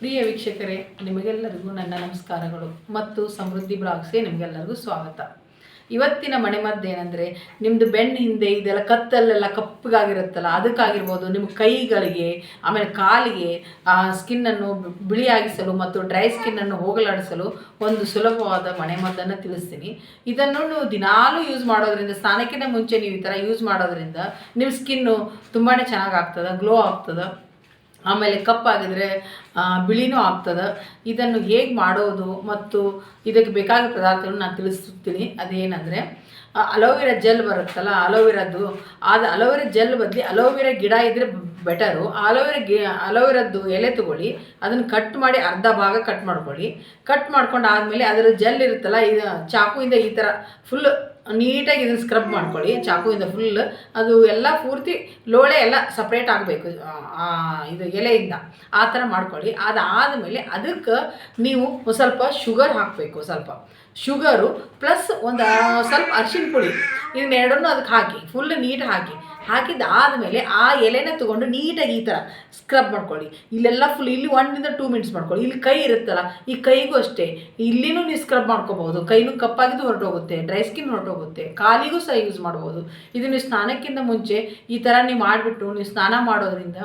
ಪ್ರಿಯ ವೀಕ್ಷಕರೇ, ನಿಮಗೆಲ್ಲರಿಗೂ ನನ್ನ ನಮಸ್ಕಾರಗಳು ಮತ್ತು ಸಮೃದ್ಧಿ ಬ್ಲಾಗ್ಸ್ಗೆ ನಿಮಗೆಲ್ಲರಿಗೂ ಸ್ವಾಗತ. ಇವತ್ತಿನ ಮನೆಮದ್ದು ಏನಂದರೆ ನಿಮ್ಮದು ಬೆನ್ನ ಹಿಂದೆ ಇದೆಲ್ಲ ಕತ್ತಲ್ಲೆಲ್ಲ ಕಪ್ಪಗಾಗಿರುತ್ತಲ್ಲ ಅದಕ್ಕಾಗಿರ್ಬೋದು ನಿಮ್ಮ ಕೈಗಳಿಗೆ, ಆಮೇಲೆ ಕಾಲಿಗೆ, ಆ ಸ್ಕಿನ್ನನ್ನು ಬಿಳಿಯಾಗಿಸಲು ಮತ್ತು ಡ್ರೈ ಸ್ಕಿನ್ನನ್ನು ಹೋಗಲಾಡಿಸಲು ಒಂದು ಸುಲಭವಾದ ಮನೆಮದ್ದನ್ನು ತಿಳಿಸ್ತೀನಿ. ಇದನ್ನು ದಿನಾಲೂ ಯೂಸ್ ಮಾಡೋದ್ರಿಂದ, ಸ್ನಾನಕ್ಕಿಂತ ಮುಂಚೆ ನೀವು ಈ ಥರ ಯೂಸ್ ಮಾಡೋದ್ರಿಂದ ನಿಮ್ಮ ಸ್ಕಿನ್ನು ತುಂಬಾ ಚೆನ್ನಾಗಿ ಆಗ್ತದೆ ಗ್ಲೋ ಆಗ್ತದೆ. ಆಮೇಲೆ ಕಪ್ಪಾಗಿದ್ರೆ ಬಿಳಿನೂ ಆಗ್ತದೆ. ಇದನ್ನು ಹೇಗೆ ಮಾಡೋದು ಮತ್ತು ಇದಕ್ಕೆ ಬೇಕಾದ ಪದಾರ್ಥಗಳನ್ನು ನಾನು ತಿಳಿಸುತ್ತೀನಿ ಅದೇನೆಂದರೆ ಅಲೋವೆರಾ ಜೆಲ್ ಬರುತ್ತಲ್ಲ, ಅಲೋವೆರಾದು ಅದು ಅಲೋವೆರಾ ಜೆಲ್ ಬದಲಿ ಅಲೋವೆರಾ ಗಿಡ ಇದ್ದರೆ ಬೆಟರು ಆಲೋವೆರಾ ಗಿ ಅಲೋವೆರಾದ್ದು ಎಲೆ ತಗೊಳ್ಳಿ, ಅದನ್ನು ಕಟ್ ಮಾಡಿ ಅರ್ಧ ಭಾಗ ಕಟ್ ಮಾಡ್ಕೊಳ್ಳಿ. ಕಟ್ ಮಾಡ್ಕೊಂಡು ಆದಮೇಲೆ ಅದರ ಜೆಲ್ ಇರುತ್ತಲ್ಲ, ಇದು ಚಾಕುವಿಂದ ಈ ಥರ ಫುಲ್ ನೀಟಾಗಿ ಇದನ್ನು ಸ್ಕ್ರಬ್ ಮಾಡ್ಕೊಳ್ಳಿ. ಚಾಕುವಿಂದ ಫುಲ್ ಅದು ಎಲ್ಲ ಪೂರ್ತಿ ಲೋಳೆ ಎಲ್ಲ ಸಪ್ರೇಟ್ ಆಗಬೇಕು ಇದು ಎಲೆಯಿಂದ. ಆ ಥರ ಮಾಡ್ಕೊಳ್ಳಿ. ಅದಾದಮೇಲೆ ಅದಕ್ಕೆ ನೀವು ಸ್ವಲ್ಪ ಶುಗರ್ ಹಾಕಬೇಕು ಸ್ವಲ್ಪ. ಶುಗರು ಪ್ಲಸ್ ಒಂದು ಸ್ವಲ್ಪ ಅರಿಶಿನ ಪುಡಿ. ಇದನ್ನೆರಡನ್ನೂ ಅದಕ್ಕೆ ಹಾಕಿ ಫುಲ್ ನೀಟ್ ಹಾಕಿ. ಹಾಕಿದ್ದಾದಮೇಲೆ ಆ ಎಲೆನ ತೊಗೊಂಡು ನೀಟಾಗಿ ಈ ಥರ ಸ್ಕ್ರಬ್ ಮಾಡ್ಕೊಳ್ಳಿ. ಇಲ್ಲೆಲ್ಲ ಫುಲ್ ಇಲ್ಲಿ ಒನ್ನಿಂದ ಟೂ ಮಿನಿಟ್ಸ್ ಮಾಡ್ಕೊಳ್ಳಿ. ಇಲ್ಲಿ ಕೈ ಇರುತ್ತಲ್ಲ, ಈ ಕೈಗೂ ಅಷ್ಟೇ. ಇಲ್ಲಿನೂ ನೀವು ಸ್ಕ್ರಬ್ ಮಾಡ್ಕೋಬಹುದು. ಕೈನೂ ಕಪ್ಪಾಗಿದ್ದು ಹೊರಟೋಗುತ್ತೆ. ಡ್ರೈ ಸ್ಕಿನ್ ಹೊರಟೋಗುತ್ತೆ. ಕಾಲಿಗೂ ಸಹ ಯೂಸ್ ಮಾಡ್ಬೋದು. ಇದು ನೀವು ಸ್ನಾನಕ್ಕಿಂತ ಮುಂಚೆ ಈ ಥರ ನೀವು ಮಾಡಿಬಿಟ್ಟು ನೀವು ಸ್ನಾನ ಮಾಡೋದ್ರಿಂದ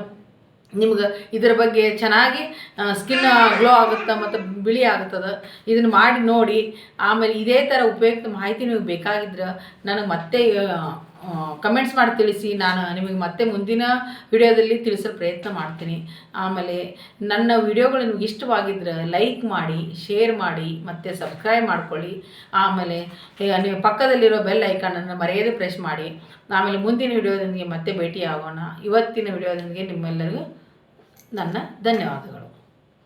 ನಿಮ್ಗೆ ಇದರ ಬಗ್ಗೆ ಚೆನ್ನಾಗಿ ಸ್ಕಿನ್ ಗ್ಲೋ ಆಗುತ್ತೆ ಮತ್ತು ಬಿಳಿ ಆಗುತ್ತದೆ? ಇದನ್ನು ಮಾಡಿ ನೋಡಿ. ಆಮೇಲೆ ಇದೇ ಥರ ಉಪಯುಕ್ತ ಮಾಹಿತಿ ನಿಮಗೆ ಬೇಕಾಗಿದ್ರೆ ನನಗೆ ಮತ್ತೆ ಕಮೆಂಟ್ಸ್ ಮಾಡಿ ತಿಳಿಸಿ. ನಾನು ನಿಮಗೆ ಮತ್ತೆ ಮುಂದಿನ ವಿಡಿಯೋದಲ್ಲಿ ತಿಳಿಸೋ ಪ್ರಯತ್ನ ಮಾಡ್ತೀನಿ. ಆಮೇಲೆ ನನ್ನ ವಿಡಿಯೋಗಳು ನಿಮ್ಗೆ ಇಷ್ಟವಾಗಿದ್ರೆ ಲೈಕ್ ಮಾಡಿ ಶೇರ್ ಮಾಡಿ, ಮತ್ತು ಸಬ್ಸ್ಕ್ರೈಬ್ ಮಾಡ್ಕೊಳ್ಳಿ. ಆಮೇಲೆ ನೀವು ಪಕ್ಕದಲ್ಲಿರೋ ಬೆಲ್ ಐಕಾನನ್ನು ಮರೆಯದೆ ಪ್ರೆಸ್ ಮಾಡಿ. ಆಮೇಲೆ ಮುಂದಿನ ವಿಡಿಯೋದೊಂದಿಗೆ ಮತ್ತೆ ಭೇಟಿ ಆಗೋಣ ಇವತ್ತಿನ ವಿಡಿಯೋದೊಂದಿಗೆ ನಿಮ್ಮೆಲ್ಲರಿಗೂ ನನ್ನ ಧನ್ಯವಾದಗಳು.